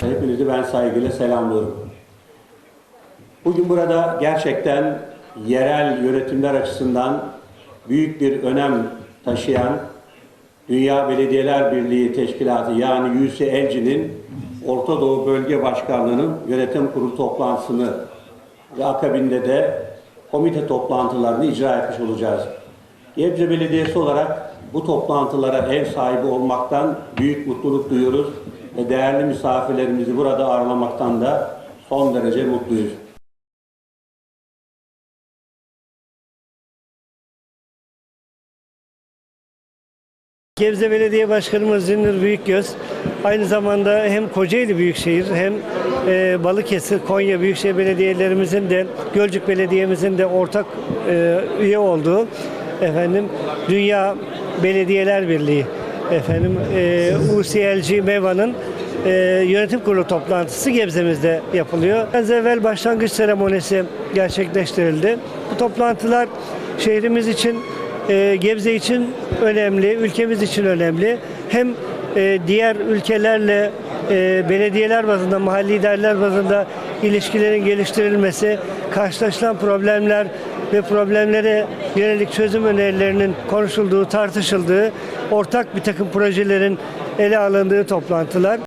Hepinizi ben saygıyla selamlıyorum. Bugün burada gerçekten yerel yönetimler açısından büyük bir önem taşıyan Dünya Belediyeler Birliği Teşkilatı yani UCLG'nin Orta Doğu Bölge Başkanlığı'nın yönetim kurulu toplantısını ve akabinde de komite toplantılarını icra etmiş olacağız. Gebze Belediyesi olarak bu toplantılara ev sahibi olmaktan büyük mutluluk duyuyoruz ve değerli misafirlerimizi burada ağırlamaktan da son derece mutluyuz. Gebze Belediye Başkanımız Zünnür Büyükgöz aynı zamanda hem Kocaeli Büyükşehir hem e, Balıkesir, Konya Büyükşehir Belediyelerimizin de Gölcük Belediye'mizin de ortak e, üye olduğu efendim Dünya Belediyeler Birliği efendim e, UCLG MEVA'nın e, yönetim kurulu toplantısı Gebze'mizde yapılıyor. Az evvel başlangıç seremonisi gerçekleştirildi. Bu toplantılar şehrimiz için e, Gebze için önemli, ülkemiz için önemli. Hem e, diğer ülkelerle e, belediyeler bazında, mahalli liderler bazında ilişkilerin geliştirilmesi, karşılaşılan problemler ve problemlere yönelik çözüm önerilerinin konuşulduğu, tartışıldığı, ortak bir takım projelerin ele alındığı toplantılar.